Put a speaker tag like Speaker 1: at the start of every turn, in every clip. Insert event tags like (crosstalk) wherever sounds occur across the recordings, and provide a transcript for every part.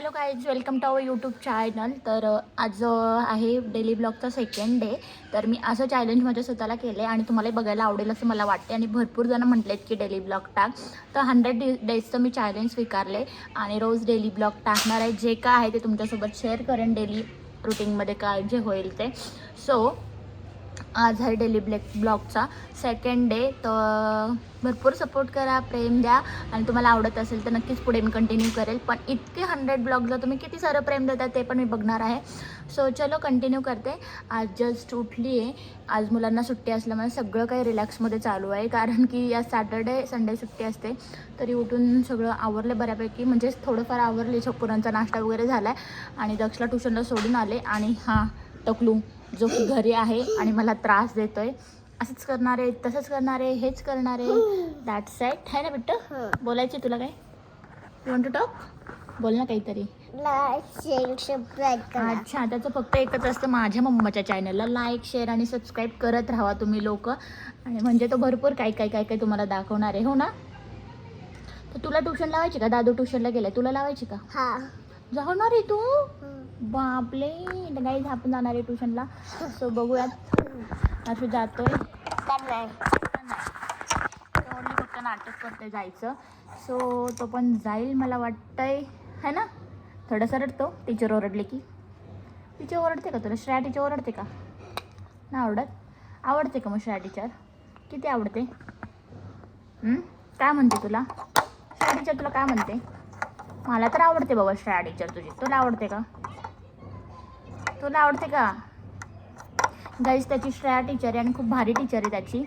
Speaker 1: Hello guys welcome to our YouTube channel तर आज आहे डेली ब्लॉगचा सेकंड डे तर मी असं चॅलेंज माझ्या स्वतःला केले आणि तुम्हाला बघायला आवडेल असं मला वाटते आणि भरपूर जण म्हटलेत की डेली ब्लॉग टाक. तर हंड्रेड डेजचं मी चॅलेंज स्वीकारले आणि रोज डेली ब्लॉग टाकणार आहे. जे काय आहे ते तुमच्यासोबत शेअर करेन डेली रुटीनमध्ये काय जे होईल ते. सो आज आहे डेली ब्लॅक ब्लॉगचा. सेकंड डे तर भरपूर सपोर्ट करा प्रेम द्या. आणि तुम्हाला आवडत असेल तर नक्कीच पुढे मी कंटिन्यू करेल. पण इतके हंड्रेड ब्लॉगला तुम्ही किती सारं प्रेम देता ते पण मी बघणार आहे. सो चलो कंटिन्यू करते. आज जस्ट उठली आहे आज मुलांना सुट्टी असल्यामुळे सगळं काही रिलॅक्समध्ये चालू आहे. कारण की या सॅटर्डे संडे सुट्टी असते. तरी उठून सगळं आवरले बऱ्यापैकी. म्हणजेच थोडंफार आवरले. छपुरांचा नाश्ता वगैरे झाला आहे आणि दक्षला ट्युशनला सोडून आले. आणि हां टकलू. जो की घरी आहे आणि मला त्रास देतोय. असंच करणार आहे तसंच करणार आहे हेच करणार. आहे दॅट सेट आहे ना बिट्ट? बोलायचे तुला काय? यू वॉन्ट टू टॉक बोल ना काहीतरी. अच्छा त्याचं फक्त एकच असतं माझ्या मम्माच्या चॅनलला लाईक शेअर आणि सबस्क्राईब करत राहा तुम्ही लोक. आणि म्हणजे तो भरपूर काय काय काय काय तुम्हाला दाखवणार आहे. हो ना? तर तुला ट्युशन लावायची का? दादू ट्युशनला गेलाय. तुला लावायची का?
Speaker 2: हा.
Speaker 1: जाणार आहे तू? बापले काही आपण जाणार आहे ट्युशनला. सो बघूयात. असं जातोय. ओनली फक्त नाटक करते जायचं. सो तो पण जाईल मला वाटतंय. है ना? थोडासा रडतो. टीचर ओरडले की. टीचर ओरडते का तुला? श्रेया टीचर ओरडते का? नाही आवडत. आवडते का मग श्रेया टीचर किती आवडते? काय म्हणते तुला? श्रेया टीचर तुला काय म्हणते? मला तर आवडते बाबा श्रेया टीचर तुझी. तुला आवडते का? तुला आवडते का? गाईज त्याची श्रेया टीचर आहे आणि खूप भारी टीचर आहे त्याची.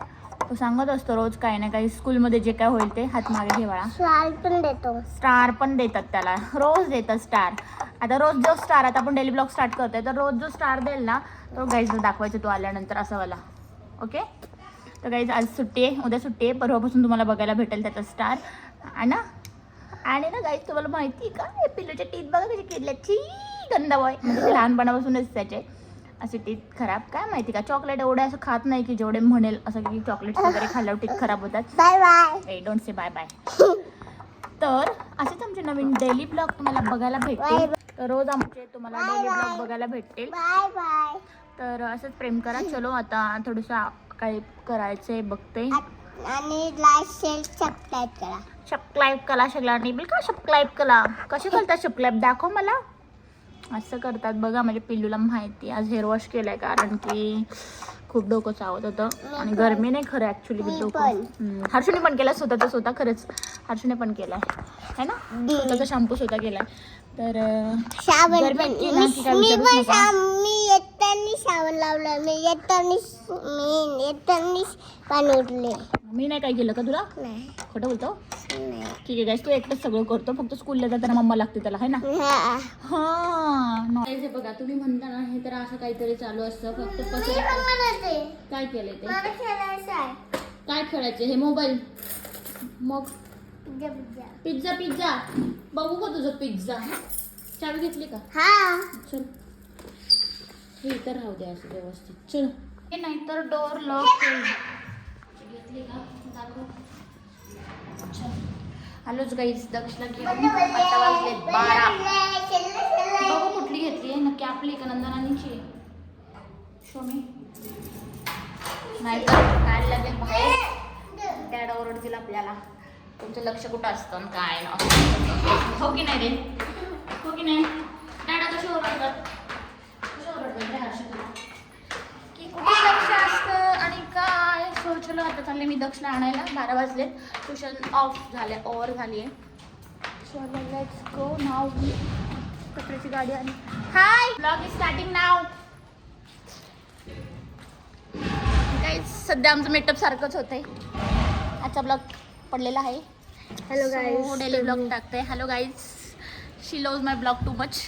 Speaker 1: तो सांगत असतो रोज काही ना काही स्कूलमध्ये जे काय होईल ते हात मागे ठेवाळा
Speaker 2: स्वाल पण देतो.
Speaker 1: स्टार पण देतात त्याला. रोज देतात स्टार आता रोज जो स्टार आता आपण डेली ब्लॉग स्टार्ट करतोय तर रोज जो स्टार देईल ना तो गाईजला दाखवायचा तो आल्यानंतर असं वाला. ओके तर गाईज आज सुट्टी आहे. उद्या सुट्टी आहे. परवापासून तुम्हाला बघायला भेटेल त्याचा स्टार आहे ना? आणि ना गाईज तुम्हाला माहिती आहे का? हे पिल्लूच्या टीथ बघा कशी किडल्या. छी गंदा बॉय म्हणजे लहानपणापासूनच त्याचे असे टीथ खराब. काय माहिती का? चॉकलेट एवढे असं खात नाही की जेवढे म्हणेल असं की चॉकलेट वगैरे खाल्ल्यावर टीथ खराब होतात.
Speaker 2: बाय बाय
Speaker 1: ए डोंट से बाय बाय तर असेच आमचे नवीन डेली ब्लॉग तुम्हाला बघायला भेटतील. तर रोज आमचे तुम्हाला डेली ब्लॉग बघायला भेटतील.
Speaker 2: बाय बाय
Speaker 1: तर असंच प्रेम करा. चलो आता थोडंसं काही करायचंय बघते.
Speaker 2: आणि लाईक शेअर सबस्क्राईब करा.
Speaker 1: सबस्क्राईब करा सगळ्यांनी. बिल का सबस्क्राईब करा. कसे करतात सबस्क्राईब दाखव मला. असं करतात. बघा म्हणजे पिल्लूला माहिती आज हेअर वॉश केलंय कारण की खूप डोकं चावत होतं. आणि गरमी नाही खरं ऍक्च्युली
Speaker 2: मी
Speaker 1: डोकं. हर्षूने पण केला स्वतःचा स्वतः खरंच. हर्षूने पण केलाय. है ना? स्वतःचा शॅम्पू स्वतः केलाय. तर
Speaker 2: येताना साबण लावलं मी येताना मी येताना पाणी उठले
Speaker 1: मी नाही काय केलं का तुला?
Speaker 2: नाही.
Speaker 1: खोटं बोलतो?
Speaker 2: नाही.
Speaker 1: ठीक आहे गाईस तू एकटंच सगळं करतो फक्त स्कूलला जाताना मम्मा लागते त्याला है ना?
Speaker 2: हा.
Speaker 1: हा हे बघा तुम्ही म्हणता ना हे तर असं काहीतरी चालू असतं फक्त
Speaker 2: मी म्हणत.
Speaker 1: काय केलंय ते?
Speaker 2: मला खेळायचं आहे
Speaker 1: काय खेळायचे? हे मोबाईल. मग?
Speaker 2: Pizza pizza.
Speaker 1: Pizza pizza. बघू का तुझं पिझ्झा? चावी घेतली का?
Speaker 2: हा.
Speaker 1: चल. हे इथं राहू दे असं व्यवस्थित. चल. हे नाहीतर डोर लॉक घेतली का? दाखव. चल. हॅलोच गाईज दक्षला घेऊन. आता वाजले बारा. बघू कुठली घेतली नक्की आपली का नंदनानीची? शो मी नाही तर काय लागेल बाहेर? डॅड ओरडतील आपल्याला. तुमचं लक्ष कुठं असतं काय? ना हो की नाही रे? हो की नाही? डॅडा कशी ओरडतात कशी ओरडतात रे हर्ष तुला की कुठे लक्ष असतं आणि काय सो चालले मी दक्षला आणायला बारा वाजलेत. ट्युशन ऑफ झाले ओव्हर झाली आहे चलो लेट्स गो नाव कचऱ्याची गाडी आली. हाय ब्लॉग इज स्टार्टिंग नाव काही सध्या आमचं मेकअप सारखंच होतंय. आजचा ब्लॉग पडलेला आहे.
Speaker 2: हॅलो गाईज
Speaker 1: डेली ब्लॉग टाकते hello guys she loves my blog too much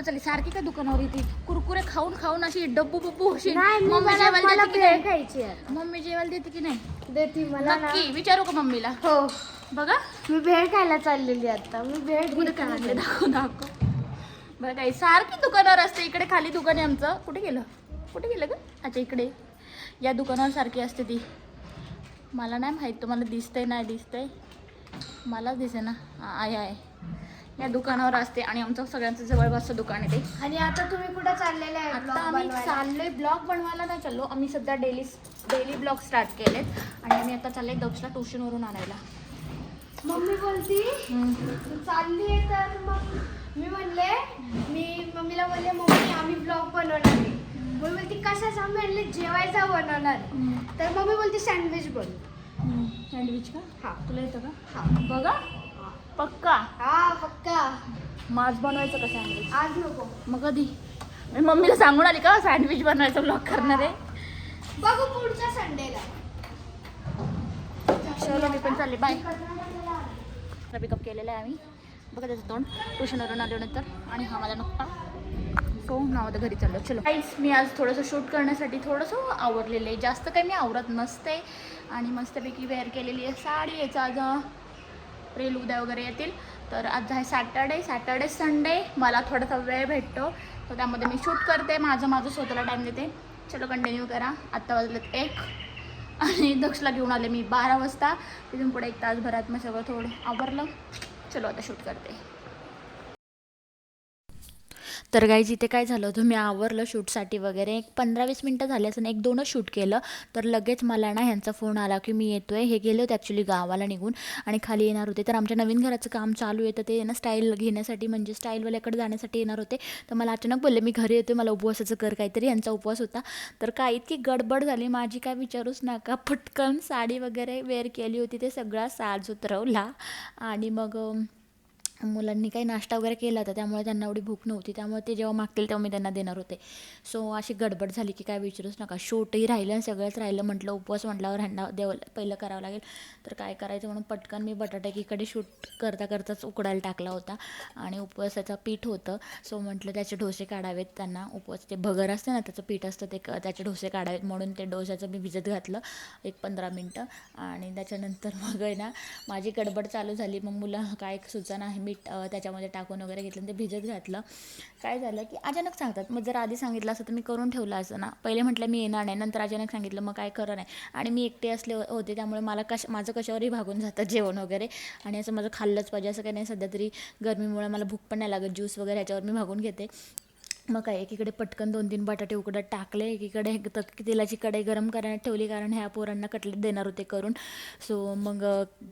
Speaker 1: कुठं चालली? सारखी का दुकानावर येते? कुरकुरे खाऊन खाऊन अशी डब्बू बब्बू अशी मम्मी जेवायला देते की नाही?
Speaker 2: खायची आहे.
Speaker 1: मम्मी जेवायला देते की नाही?
Speaker 2: देती मला ना
Speaker 1: नक्की विचारू का मम्मीला?
Speaker 2: हो.
Speaker 1: बघा.
Speaker 2: मी भेळ खायला चाललेली आता. मी भेळ
Speaker 1: कुठे
Speaker 2: आहे.
Speaker 1: दाखव दाखव. बरं काही सारखी दुकानावर असते. इकडे खाली दुकान आहे आमचं. कुठे गेलं? कुठे गेलं ग? अच्छा इकडे. या दुकानावर सारखी असते ती. मला नाही माहीत तुम्हाला दिसतंय नाही दिसतंय? मलाच दिसे ना आहे आहे. या दुकानावर असते आणि आमचं सगळ्यांचं जवळपासचं दुकान आहे ते.
Speaker 2: आणि आता तुम्ही कुठे चाललेले आहे
Speaker 1: आता
Speaker 2: vlog
Speaker 1: आम्ही
Speaker 2: बनवायला?
Speaker 1: चाललोय ब्लॉग बनवायला नाही चाललो. आम्ही सध्या डेली डेली ब्लॉग स्टार्ट केलेत. आणि आम्ही आता चालले दक्षला ट्युशनवरून आणायला.
Speaker 2: मम्मी बोलती. चालली आहे तर मग मी म्हणले मी मम्मीला म्हणले मम्मी आम्ही ब्लॉग बनवणार आहे. मम्मी बोलती कशाचा? आम्ही म्हणले जेवायचा बनवणार तर मम्मी बोलती सँडविच बन
Speaker 1: सँडविच का?
Speaker 2: हा.
Speaker 1: तुला येतं का?
Speaker 2: हा.
Speaker 1: बघा. पक्का?
Speaker 2: हा पक्का.
Speaker 1: माझ बनवायचं का सँडविच
Speaker 2: आज नको.
Speaker 1: मग कधी? मी मम्मीला सांगून आली का सँडविच बनवायचं ब्लॉग करणार? आहे
Speaker 2: बघू पुढच्या संडेला.
Speaker 1: चलो मी पण चालले. बाय पिकअप केलेलं आहे आम्ही. बघा त्याचं तोंड. ट्युशनवरून आल्यानंतर आणि हा माझा नुकता सो नाव आता घरी चाललो. चलो. काहीच मी आज थोडंसं शूट करण्यासाठी थोडंसं आवरलेलं आहे. जास्त काही मी आवरत नसते. आणि मस्तपैकी वेअर केलेली आहे. साडी याचा आज रेल उद्या वगैरे येतील. तर आज आहे सॅटर्डे. सॅटर्डे संडे मला थोडासा वेळ भेटतो. तर त्यामध्ये मी शूट करते. माझं माझं स्वतःला टाईम देते. चलो कंटिन्यू करा. आत्ता वाजलेत एक. आणि दक्षला घेऊन आले मी बारा वाजता. तिथून पुढे एक तासभरात मग सगळं थोडं आवरलं. चलो आता शूट करते. तर गाईज इथे काय झालं होतं? मी आवरलं शूटसाठी वगैरे. एक पंधरा वीस मिनटं झाले असं एक दोनच शूट केलं. तर लगेच मला ना ह्यांचा फोन आला की मी येतो आहे हे गेले होते ॲक्च्युली गावाला निघून आणि खाली येणार होते. तर आमच्या नवीन घराचं काम चालू आहे. तर ते ना स्टाईल घेण्यासाठी म्हणजे स्टाईलवाल्याकडे जाण्यासाठी येणार होते. तर मला अचानक बोलले मी घरी येते मला उपवासाचं कर काहीतरी. यांचा उपवास होता. तर काय इतकी गडबड झाली. माझी काय विचारूच नका. पटकन साडी वगैरे वेअर केली होती. ते सगळा साज उतरवला. आणि मग मुलांनी काही नाश्ता वगैरे केला होता त्यामुळे त्यांना एवढी भूक नव्हती. त्यामुळे ते जेव्हा मागतील तेव्हा मी त्यांना देणार होते. सो अशी गडबड झाली की काय विचारूच नका. शूटही राहिलं आणि सगळंच राहिलं म्हटलं उपवास म्हटल्यावर ह्यांना देव पहिलं करावं लागेल. तर काय करायचं म्हणून पटकन मी बटाटा एकीकडे शूट करता करताच उकडायला टाकला होता आणि उपवासाचं पीठ होतं. सो म्हटलं त्याचे डोसे काढावेत त्यांना. उपवास ते भगर असतं ना त्याचं पीठ असतं ते त्याचे डोसे काढावेत म्हणून ते डोस्याचं मी भिजत घातलं एक पंधरा मिनटं. आणि त्याच्यानंतर (laughs) मग आहे ना माझी गडबड चालू झाली. मग मुलं काय सुचना आहे मीठ त्याच्यामध्ये टाकून वगैरे घेतलं ते भिजत घातलं. काय झालं की अचानक सांगतात. मग जर आधी सांगितलं असं तर मी करून ठेवलं असं ना. पहिले म्हटलं मी येणार नाही. नंतर अचानक सांगितलं मग काय खरं नाही. आणि मी एकटे असले हो, होते त्यामुळे मला कश माझं कशावरही भागून जातं जेवण वगैरे. आणि असं माझं खाल्लंच पाहिजे. असं काही नाही. सध्या तरी गरमीमुळे मला भूक पण नाही लागत. ज्यूस वगैरे ह्याच्यावर मी भागून घेते. मग काय एकीकडे पटकन दोन तीन बटाटे उकडत टाकले एकीकडे एक तेलाची कढई गरम करायला ठेवली कारण ह्या पोरांना कटलेट देणार होते करून. सो मग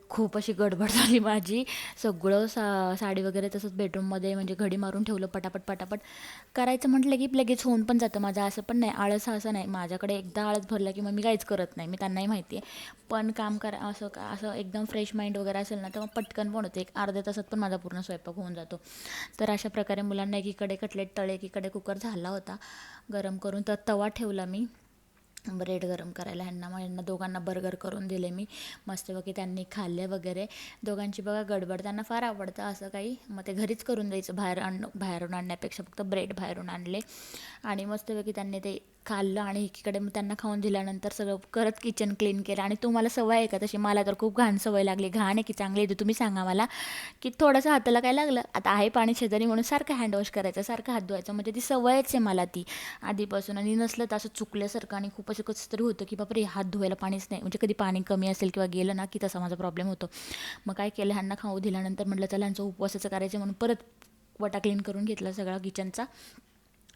Speaker 1: खूप अशी गडबड झाली माझी. सगळं सा साडी वगैरे तसंच बेडरूममध्ये म्हणजे घडी मारून ठेवलं पटापट पटापट. करायचं म्हटलं की लगेच होऊन पण जातं माझं. असं पण नाही आळस असं नाही. माझ्याकडे एकदा आळस भरला की मग मी काहीच करत नाही. मी त्यांनाही माहिती आहे. पण काम करा असं का असं एकदम फ्रेश माइंड वगैरे असेल ना तर मग पटकन पण होते. एक अर्ध्या तासात पण माझा पूर्ण स्वयंपाक होऊन जातो. तर अशा प्रकारे मुलांना एकीकडे कटलेट तळे एकीकडे कुकर झाला होता गरम करून तर तवा ठेवला मी. ब्रेड गरम करायला ह्यांना मग ह्यांना दोघांना बर्गर करून दिले मी. मस्तपैकी त्यांनी खाल्ले वगैरे. दोघांची बघा गडबड त्यांना फार आवडतं असं काही. मग ते घरीच करून द्यायचं बाहेर आण बाहेरून आणण्यापेक्षा फक्त ब्रेड बाहेरून आणले. आणि मस्तपैकी त्यांनी ते खाल्लं आणि एकीकडे मग त्यांना खाऊन दिल्यानंतर सगळं करत किचन क्लीन केलं. आणि तुम्हाला सवय आहे का तशी? मला तर खूप घाण सवय लागली. घाण आहे की चांगली येते तुम्ही सांगा मला. की थोडंसं हाताला काय लागलं? आता आहे पाणी शेजारी म्हणून सारखं हँडवॉश करायचं सारखं हात धुवायचं. म्हणजे ती सवयच आहे मला ती आधीपासून. आणि नसलं तर असं चुकल्यासारखं आणि खूप असं कसं तरी होतं की बापरे हात धुवायला पाणीच नाही. म्हणजे कधी पाणी कमी असेल किंवा गेलं ना की तसा माझा प्रॉब्लेम होतो. मग काय केलं? ह्यांना खाऊ दिल्यानंतर म्हटलं चला ह्यांचं उपवासाचं करायचं म्हणून परत वटा क्लीन करून घेतला सगळा किचनचा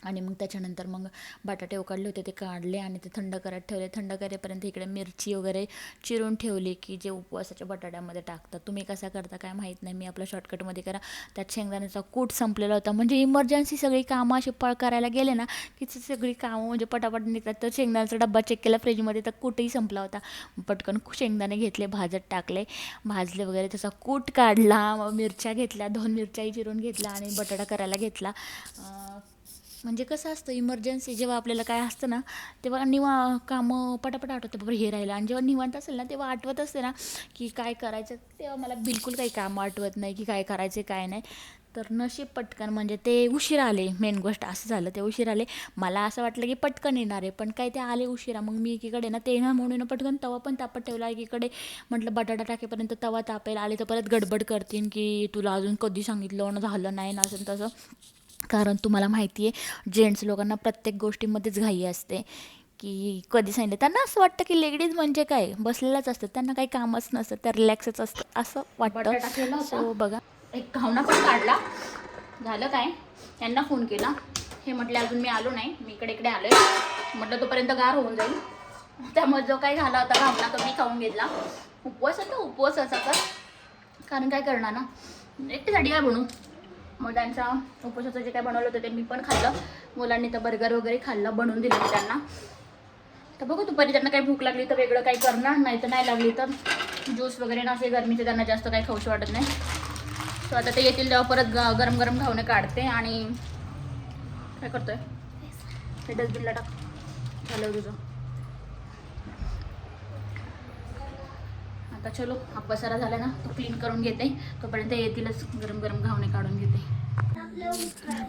Speaker 1: आणि मग त्याच्यानंतर मग बटाटे उकडले होते ते काढले आणि ते थंड करत ठेवले. थंड करेपर्यंत इकडे मिरची वगैरे चिरून ठेवली की जे उपवासाच्या बटाट्यामध्ये टाकतात. तुम्ही कसा करता काय माहीत नाही. मी आपल्या शॉर्टकटमध्ये करा. त्यात शेंगदाण्याचा कूट संपलेला होता. म्हणजे इमर्जन्सी सगळी कामं अशी पळ करायला गेले ना की ती सगळी कामं म्हणजे पटापट निघतात. तर शेंगदाण्याचा डब्बा चेक केला फ्रीजमध्ये तर कूटही संपला होता. पटकन शेंगदाणे घेतले भाजत टाकले भाजले वगैरे. त्याचा कूट काढला मिरच्या घेतल्या दोन मिरच्याही चिरून घेतल्या आणि बटाटा करायला घेतला. म्हणजे कसं असतं इमर्जन्सी जेव्हा आपल्याला काय असतं ना तेव्हा निवा कामं पटापट आठवतं बाबा हे राहिलं. आणि जेव्हा निवांत असेल ना तेव्हा आठवत असते ना की काय करायचं तेव्हा मला बिलकुल काही कामं आठवत नाही की काय करायचे काय नाही. तर नशीब पटकन म्हणजे ते उशीर आले मेन गोष्ट असं झालं ते उशीर आले. मला असं वाटलं की पटकन येणार आहे पण काय ते आले उशिरा. मग मी एकीकडे ना ते ना म्हणून पटकन तवा पण तापत ठेवला. एकीकडे म्हटलं बटाटा टाकेपर्यंत तवा तापेल आले तर परत गडबड करतील की तुला अजून कधी सांगितलं ना झालं नाही ना असं तसं. कारण तुम्हाला माहिती आहे जेंट्स लोकांना प्रत्येक गोष्टीमध्येच घाई असते. की कधी सांगितलं त्यांना असं वाटतं की लेडीज म्हणजे काय? बसलेल्याच असतात. त्यांना काही कामच नसतं. त्या रिलॅक्सच असतं. असं
Speaker 2: वाटतं? सो बघा.
Speaker 1: एक घावना पण काढला. झालं काय? यांना फोन केला. हे म्हटले अजून मी आलो नाही. मी इकडे इकडे आलोय. म्हटलं तोपर्यंत गार होऊन जाईल. त्यामुळे जो काही झाला होता घावना तो मी खाऊन घेतला. उपवास होता उपवास असा कारण काय करणार ना? एकटीसाठी काय बनवू? मग त्यांचा उपवासाचं जे काय बनवलं होतं ते मी पण खाल्लं. मुलांनी तर बर्गर वगैरे खाल्लं बनवून दिलं त्यांना. तर बघू दुपारी त्यांना काही भूक लागली तर वेगळं काही करणार नाही तर नाही लागली तर ज्यूस वगैरे नसे गरमीचे त्यांना जास्त काही खाऊशी वाटत नाही. सो आता ते येतील तेव्हा परत ग- गरम गरम घावणे काढते आणि काय करतोय? हे डस्टबिनला टाक. झालं तुझं. आता चलो हा पसारा झाला ना तो क्लीन करून घेते. तोपर्यंत येतीलच गरम गरम घावणे काढून घेते.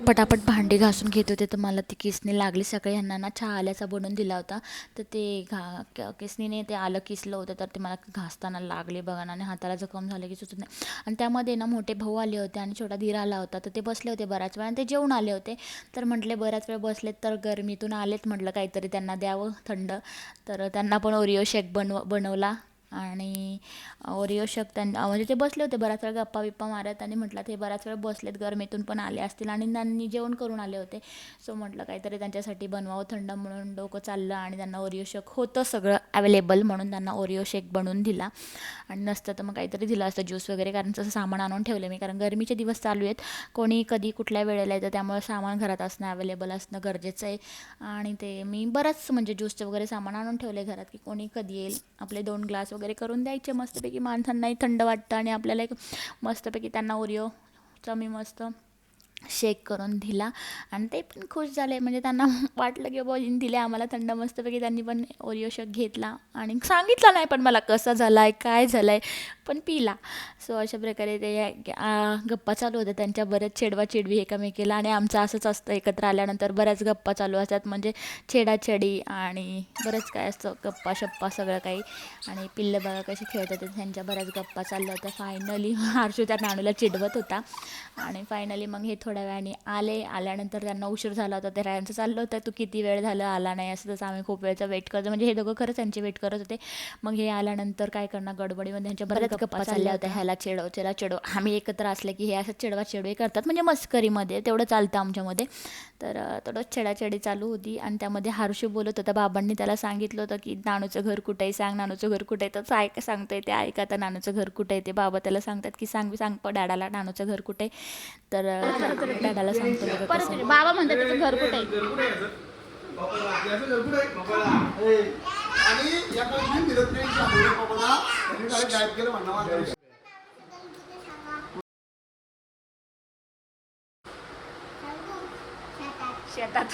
Speaker 1: पटापट भांडी घासून घेत होते तर मला ती किसणी लागली. सकाळी ह्यांना ना चहा आल्याचा बनवून दिला होता. तर ते घा क- किसणीने ते आलं किसलं होतं तर ते मला घासताना लागले बघा ना आणि हाताला जखम झालं की सुचत नाही. आणि त्यामध्ये ना मोठे भाऊ आले होते आणि छोटा धीर आला होता. तर ते बसले होते बराच वेळ आणि ते जेवण आले होते. तर म्हटले बऱ्याच वेळ बसलेत तर गरमीतून आलेत म्हटलं काहीतरी त्यांना द्यावं थंड. तर त्यांना पण ओरिओ शेक बनव बनवला. आणि ओरिओ शेक त्यांना म्हणजे ते बसले होते बराच वेळ गप्पा बिप्पा मारत आणि म्हटलं ते बराच वेळ बसलेत गरमीतून पण आले असतील आणि त्यांनी जेवण करून आले होते. सो म्हटलं काहीतरी त्यांच्यासाठी बनवावं थंड म्हणून डोकं चाललं आणि त्यांना ओरिओ शेक होतं सगळं अवेलेबल म्हणून त्यांना ओरिओ शेक बनवून दिला. आणि नसतं तर मग काहीतरी दिलं असतं ज्यूस वगैरे कारण तसं सामान आणून ठेवलं मी कारण गरमीचे दिवस चालू आहेत. कोणी कधी कुठल्या वेळेला येतं त्यामुळे सामान घरात असणं अवेलेबल असणं गरजेचं आहे. आणि ते मी बरंच म्हणजे ज्यूसचं वगैरे सामान आणून ठेवले घरात की कोणी कधी येईल आपले दोन ग्लास वगैरे वगैरे करून द्यायचे मस्तपैकी. माणसांनाही थंड वाटतं आणि आपल्याला एक मस्तपैकी त्यांना ओरिओचा मी मस्त. शेक करून दिला. आणि ते पण खुश झाले. म्हणजे त्यांना (laughs) वाटलं की बाबा दिले आम्हाला थंड मस्तपैकी. त्यांनी पण ओरिओ शेक घेतला. आणि सांगितलं नाही पण मला कसा झाला आहे काय झालं आहे पण पिला. सो अशा प्रकारे ते गप्पा चालू होत्या. त्यांच्या बऱ्याच चेडवा चिडवी एकामेकीला. आणि आमचं असंच असतं. एकत्र आल्यानंतर बऱ्याच गप्पा चालू असतात. म्हणजे छेडाछेडी आणि बरंच काय असतं. गप्पा शप्पा सगळं काही. आणि पिल्लं बघा कसे खेळत होते त्यांच्या बऱ्याच गप्पा चालल्या होत्या. फायनली (laughs) हर्षू त्या नाणूला चिडवत होता. आणि फायनली मग हे थोडं थोड्या वेळाने आले. आल्यानंतर त्यांना उशीर झाला होता. त्या यांचं चाललं होतं. तू किती वेळ झालं? आला नाही. असं तसं आम्ही खूप वेळचा वेट करतो म्हणजे हे दोघं खरंच त्यांची वेट करत होते. मग हे आल्यानंतर काय करणार? गडबडीमध्ये त्यांच्या बऱ्याच गप्पा चालल्या होत्या. ह्याला चिडव त्याला चिडव. आम्ही एकत्र असले की हे असं चिडवा चिडवे करतात. म्हणजे मस्करीमध्ये. तेवढं चालतं आमच्यामध्ये. तर थोडं छेडाछेडी चालू होती. आणि त्यामध्ये हर्षू बोलत होता. बाबांनी त्याला सांगितलं होतं की नानूचं घर कुठे आहे? सांग. नानूचं घर कुठे आहे? तर ऐक सांगतोय ते. ऐका आता नानूचं घर कुठे आहे? ते बाबा त्याला सांगतात की सांग सांग डॅडाला नानूचं घर कुठे तर डॅडाला सांगतो परत बाबा म्हणतात त्याचं घर कुठे आहे.
Speaker 3: आणि
Speaker 1: शेतात.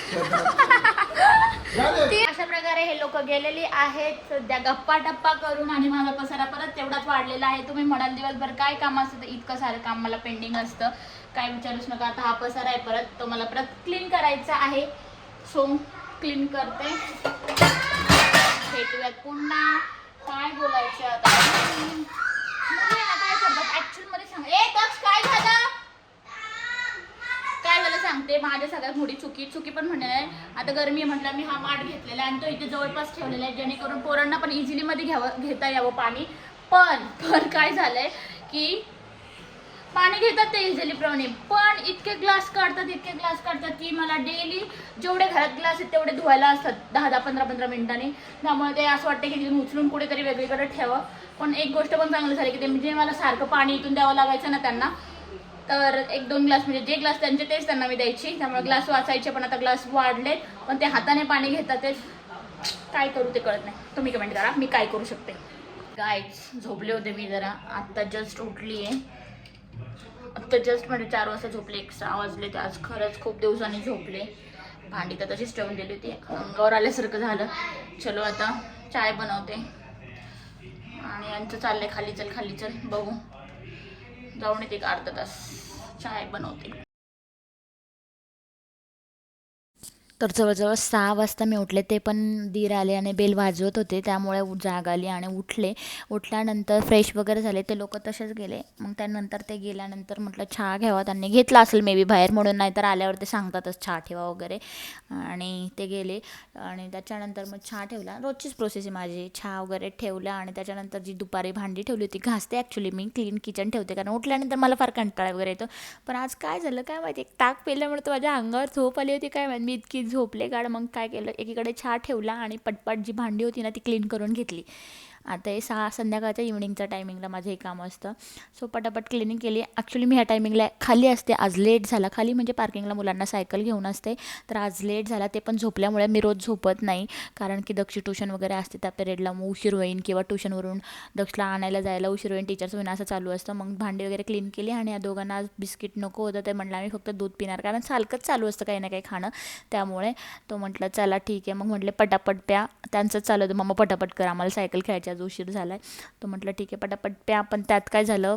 Speaker 1: ती अशा प्रकारे हे लोक गेलेली आहेत. सध्या गप्पा टप्पा करून आणि माझा पसारा परत तेवढाच वाढलेला आहे. तुम्ही म्हणाल दिवसभर काय काम असतं? तर इतकं सारं काम मला पेंडिंग असतं. काय विचारूच नका. आता हा पसारा आहे परत. तो मला परत क्लीन करायचा आहे. सो क्लीन करते. भेटूयात पुन्हा. काय बोलायचं आता? काय करतात? ऍक्च्युअलमध्ये सांग. ए दक्ष काय झालं? काय झालं सांगते? माझ्या सगळ्यात मोठी चुकी चुकी पण म्हणणार आहे आता गरमी आहे म्हटलं मी हा माठ घेतलेला आहे आणि तो इथे जवळपास ठेवलेला आहे. जेणेकरून पोरांना पण इझिली मध्ये घ्यावं घेता यावं पाणी. पण पण काय झालंय की पाणी घेतात ते इझिली प्रमाणे पण इतके ग्लास काढतात इतके ग्लास काढतात की मला डेली जेवढे घरात ग्लास आहेत तेवढे धुवायला असतात दहा दहा पंधरा पंधरा मिनिटांनी. त्यामुळे ते असं वाटतं की तिथून उचलून कुठेतरी वेगळीकडे ठेवा पण एक गोष्ट पण चांगली झाली की ते म्हणजे मला सारखं पाणी इथून द्यावं लागायचं ना त्यांना. तर एक दोन ग्लास म्हणजे जे ग्लास त्यांचे तेच त्यांना मी द्यायची. त्यामुळे ग्लास वाचायचे पण आता ग्लास वाढलेत पण ते हाताने पाणी घेतात ते. काय करू ते कळत नाही. तुम्ही कमेंट करा मी काय करू शकते? गायच झोपले होते मी जरा. आत्ता जस्ट उठली आहे आत्ता जस्ट म्हणजे चार वाजता झोपले एक सहा वाजले ते आज खरंच खूप दिवसांनी झोपले. भांडी तर तशीच ठेवून दिली होती. अंगावर आल्यासारखं झालं. चलो आता चाय बनवते. आणि यांचं चाललंय खाली चल खाली चल बघू. जाऊन येते एक अर्धा तास. चाय बनवते. तर जवळजवळ सहा वाजता मी उठले ते पण दीर आले आणि बेल वाजवत होते त्यामुळे जाग आली आणि उठले. उठल्यानंतर फ्रेश वगैरे झाले ते लोक तसेच गेले. मग त्यानंतर ते गेल्यानंतर म्हटलं चहा घ्यावा त्यांनी घेतला असेल मे बी बाहेर म्हणून नाही तर आल्यावर ते सांगतातच चहा ठेवा वगैरे. आणि ते गेले. आणि त्याच्यानंतर मग चहा ठेवला. रोजचीच प्रोसेस आहे माझी. चहा वगैरे ठेवला आणि त्याच्यानंतर जी दुपारी भांडी ठेवली होती घासते ॲक्च्युली मी क्लीन किचन ठेवते कारण उठल्यानंतर मला फार कंटाळा वगैरे येतो. पण आज काय झालं काय माहिती? एक ताक पेल्यामुळे तर माझ्या अंगावर झोप आली होती काय माहिती? मी इतकी झोपले गाड मग काय केलं? एकीकडे चहा ठेवला आणि पटपट जी भांडी होती ना ती क्लीन करून घेतली. आता हे सहा संध्याकाळच्या इव्हनिंगच्या टायमिंगला माझं हे काम असतं. सो पटापट क्लिनिंग केली. ॲक्च्युली मी ह्या टायमिंगला खाली असते. आज लेट झाला. खाली म्हणजे पार्किंगला मुलांना सायकल घेऊन असते. तर आज लेट झाला ते पण झोपल्यामुळे मी रोज झोपत नाही. कारण की दक्षी ट्युशन वगैरे असते त्या पिरियडला मग उशीर होईन किंवा ट्युशनवरून दक्षला आणायला जायला उशीर होईन. टीचर्स होईन असं चालू असतं. मग भांडी वगैरे क्लीन केली आणि या दोघांना आज बिस्किट नको होतं. ते म्हटलं आम्ही फक्त दूध पिणार. कारण सारखंच चालू असतं काही ना काही खाणं. त्यामुळे तो म्हटलं चला ठीक आहे. मग म्हटले पटापट प्या. त्यांचंच चालू होतं. मम्मा पटापट कर. आम्हाला सायकल खेळायच्या आज उशीर झाला आहे तो म्हटलं ठीक आहे पटापट प्या. पण त्यात काय झालं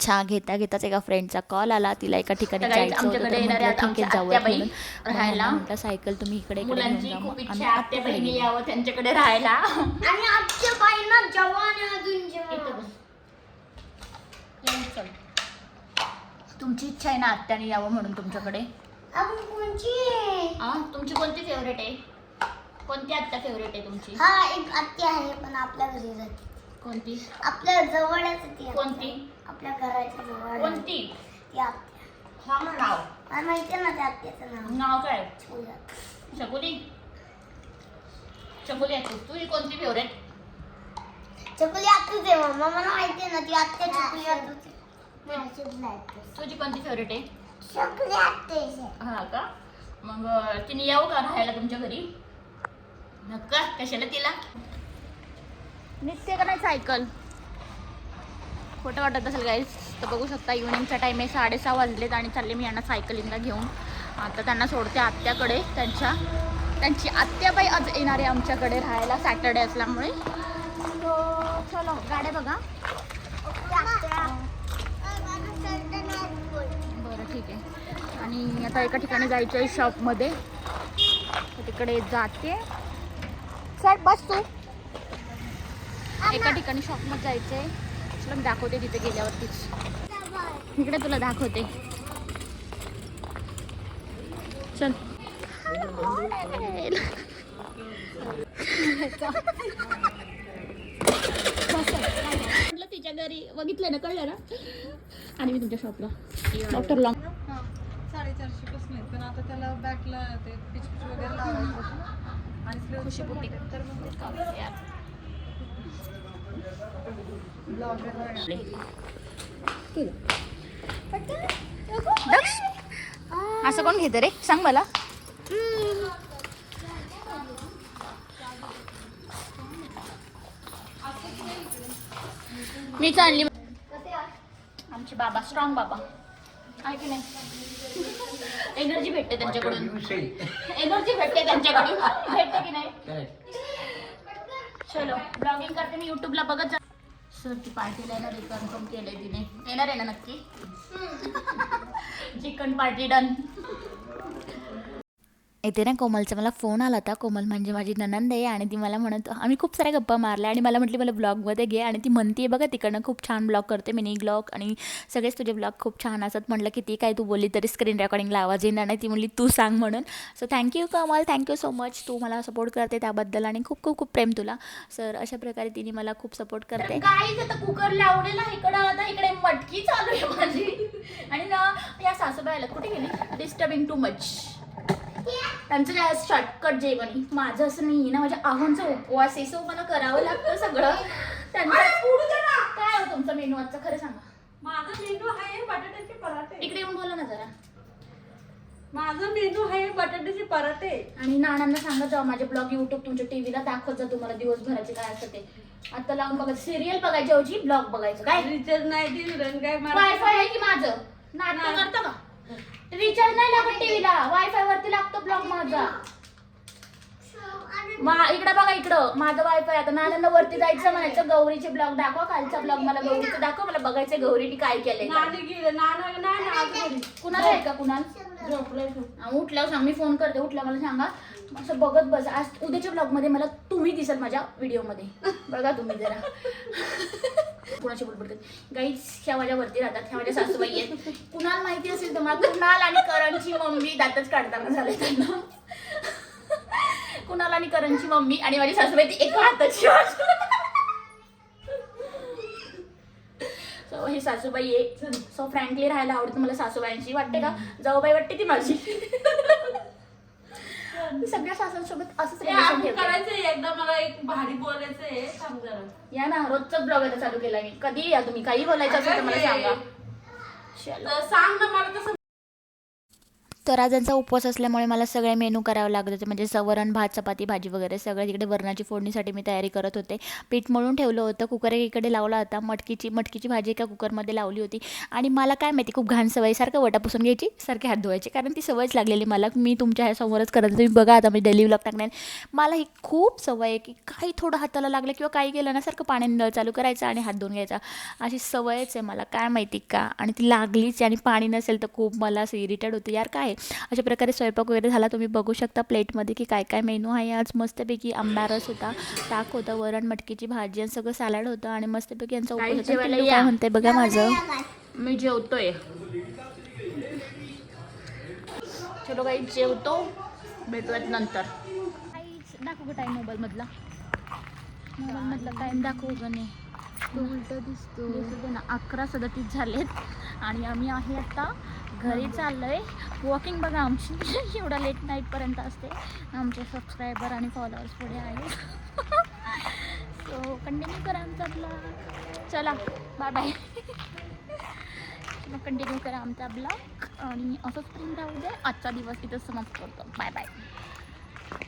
Speaker 1: चहा घेता घेताच एका फ्रेंडचा कॉल आला तिला एका ठिकाणी तर तर राहायला. म्हटलं सायकल तुम्ही इकडे आम्ही यावं त्यांच्याकडे राहायला.
Speaker 2: आणि आजच्या बाईंना जवान आहे अजून
Speaker 1: इथं
Speaker 2: जवान
Speaker 1: बस. येऊन चल. तुमची इच्छा आहे ना आत्याने यावं म्हणून तुमच्याकडे? तुमची कोणती फेवरेट आहे? कोणती आत्या फेवरेट आहे तुमची?
Speaker 2: हा एक आत्या आहे पण आपल्या घरी राहते
Speaker 1: कोणती?
Speaker 2: आपल्या जवळच आहे ती.
Speaker 1: कोणती?
Speaker 2: आपल्या घराच्या जवळ आहे.
Speaker 1: कोणती?
Speaker 2: ती आत्या.
Speaker 1: हा मग नाव.
Speaker 2: मला माहिती आहे ना त्या आत्याचं नाव.
Speaker 1: नाव काय?
Speaker 2: तुला.
Speaker 1: शकुली शकुली आहे तू. तुझी कोणती फेवरेट
Speaker 2: चकुली आतूच आहे मम्मा. मला माहिती आहे ना ती आत्या चकुली आतूच आहे.
Speaker 1: तुझी कोणती फेवरेट आहे?
Speaker 2: चकुली आत्याच. आहे
Speaker 1: हा का? मग अं, तिने यावं का राहायला तुमच्या घरी? नक्का कशाला तिला? निघते का नाही सायकल? खोटं वाटत असेल गाईज तर बघू शकता इव्हनिंगचा टाईम आहे साडेसहा वाजलेत आणि चालले मी यांना सायकलिंगला घेऊन. आता त्यांना सोडते आत्याकडे त्यांच्या त्यांची आत्याबाई आज येणार आहे आमच्याकडे राहायला सॅटर्डे असल्यामुळे. So, चलो गाड्या बघा. बरं ठीक आहे. आणि आता एका ठिकाणी जायचं आहे शॉपमध्ये तिकडे जाते. सर बस तू. एका ठिकाणी शॉपमध्ये जायचं आहे तुला मी दाखवते तिथे गेल्यावरतीच. इकडे तुला दाखवते. चल. म्हटलं तिच्या घरी बघितलं ना कळलं ना? आणि मी तुमच्या शॉपला डॉक्टर लॉंग
Speaker 4: साडेचारशे पासून पण आता त्याला बॅकला ते पिच वगैरे लावायचं
Speaker 1: खुशी दक्ष असं कोण घेतं रे? सांग मला. मीच आणली आमचे बाबा स्ट्रॉंग बाबा. आहे की नाही एनर्जी भेटते त्यांच्याकडून. एनर्जी भेटते त्यांच्याकडून. भेटते की नाही? चलो ब्लॉगिंग करते मी युट्यूबला बघत जा. सर ती पार्टीला येणार आहे कन्फर्म केलंय तिने. येणार आहे ना नक्की? चिकन पार्टी डन येते ना कोमलचा मला फोन आला होता. कोमल म्हणजे माझी ननंद आहे आणि ती मला म्हणत आम्ही खूप साऱ्या गप्पा मारल्या आणि मला म्हटली मला ब्लॉगमध्ये घे. आणि ती म्हणते बघा तिकडनं खूप छान ब्लॉग करते मिनी ब्लॉग आणि सगळेच तुझे ब्लॉग खूप छान असत म्हटलं की ती काय तू बोलली तरी स्क्रीन रेकॉर्डिंगला आवाज येणार नाही. ती म्हणली तू सांग म्हणून. So thank you Kamal. Thank you so much तू मला सपोर्ट करते त्याबद्दल आणि खूप खूप खूप प्रेम तुला. सर अशा प्रकारे तिने मला खूप सपोर्ट करते.
Speaker 2: कुकर लावलेला इकडं आता इकडे मटकी चालू आहे माझी.
Speaker 1: आणि ना या सासूबाईला कुठे गेली? डिस्टर्बिंग टू मच त्यांचं काय शॉर्टकट जेवण आहे. माझं असं नाही ना माझ्या आव्हानचा उपवास आहे सो मला करावं लागतं सगळं. त्यांचं काय हो तुमचा मेनू आजचा? खरं सांगा.
Speaker 4: माझा मेनू आहे बटाट्याचे पराठे.
Speaker 1: इकडे येऊन बोला ना जरा.
Speaker 4: माझा मेनू आहे बटाट्याचे पराठे.
Speaker 1: आणि नानांना सांगत जावा माझे ब्लॉग युट्यूब तुमच्या टीव्हीला दाखवत जा तुम्हाला दिवसभराचे काय असतं ते. आता लावून बघा सिरियल बघायची ऐवजी ब्लॉग बघायचं काय?
Speaker 4: रिचार्ज नाही काय
Speaker 1: वायफाय आहे की माझं? नाटक. करतं का? रिचार्ज नाही लागत टीव्हीला. वायफाय वरती लागतो ब्लॉग माझा. मा इकडं बघा इकडं. माझं वायफाय आता नानांना वरती जायचं म्हणायचं गौरीचे ब्लॉग दाखवा. कालचा ब्लॉग मला गौरीचं दाखव. मला बघायचं गौरीने काय केलंय
Speaker 4: नाणे गेलं. नाना नाही ना आज घरी.
Speaker 1: कुणाला आहे का कुणाल? उठल्यावर सांग. मी फोन करते. उठल्या मला सांगा. असं बघत बस. आज उद्याच्या ब्लॉगमध्ये मला तुम्ही दिसाल माझ्या व्हिडिओमध्ये बघा तुम्ही जरा. (laughs) कुणाशी करते गाईज ह्या माझ्या वरती राहतात ह्या माझ्या सासूबाई आहेत. कुणाला माहिती असेल तर मला कुणाल आणि करणची मम्मी दातच काढताना झाले त्यांना. कुणाल आणि करणची मम्मी आणि माझी सासूबाई ती एका हाताची सो हे सासूबाई आहे सो फ्रँकली राहायला आवडतं मला सासूबाईंची वाटते का? जाऊबाई वाटते ती माझी. मी सगळ्या सासूंसोबत असंच ठेवते.
Speaker 5: करायचंय एकदा मला एक भारी बोलायचंय सांग जरा.
Speaker 1: या ना रोजचाच ब्लॉग आता चालू केला मी. कधी या तुम्ही काही बोलायचं असेल तर मला सांगा. चलो.
Speaker 5: तर सांग ना मला तसं
Speaker 1: तर आज यांचा उपवास असल्यामुळे मला सगळे मेनू करावं लागत होते. म्हणजे सवरण भात चपाती भाजी वगैरे सगळं तिकडे वरणाची फोडणीसाठी मी तयारी करत होते. पीठ मळून ठेवलं होतं. कुकर इकडे लावला होता. मटकीची मटकीची भाजी एका कुकरमध्ये लावली होती. आणि मला काय माहिती खूप घाण सवय. सारखं वटा पुसून घ्यायची सारखे हात धुवायचे. कारण ती सवयच लागलेली मला. मी तुमच्या ह्या समोरच करत तुम्ही बघा आता मी डेली व्लॉग टाकणार. मला ही खूप सवय आहे की काही थोडं हाताला लागलं किंवा काही केलं ना सारखं पाण्याने नळ चालू करायचं आणि हात धुवून घ्यायचा. अशी सवयच आहे मला. काय माहिती का? आणि ती लागलीच आणि पाणी नसेल तर खूप मला असं इरिटेड होतं. यार काय अशा प्रकारे स्वयंपाक वगैरे झाला. तुम्ही बघू शकता प्लेटमध्ये की काय काय मेनू आहे. आज मस्तपैकी आंबारस होता ताक होतं वरण मटकीची भाजी आणि सगळं सॅलड होतं आणि मस्तपैकी यांचा
Speaker 2: या.
Speaker 1: काय म्हणते बघा माझं.
Speaker 2: मी जेवतोय.
Speaker 1: चलो काही जेवतो. भेटूयात नंतर. दाखवू टाईम मोबाईलमधला मोबाईलमधला टाईम दाखवू का नाही उलट दिसतो दिसतो ना अकरा सदतीस झालेत आणि आम्ही आहे आता घरी चाललोय. वॉकिंग बघा आमची. (laughs) एवढा लेट नाईटपर्यंत असते. आमचे सबस्क्रायबर आणि फॉलोअर्स पुढे आहे सो कंटिन्यू करा आमचा ब्लॉग चला बाय बाय मग कंटिन्यू करा आमचा ब्लॉग आणि असंच प्रिंट राहू दे. आजचा दिवस इथं समाप्त करतो बाय बाय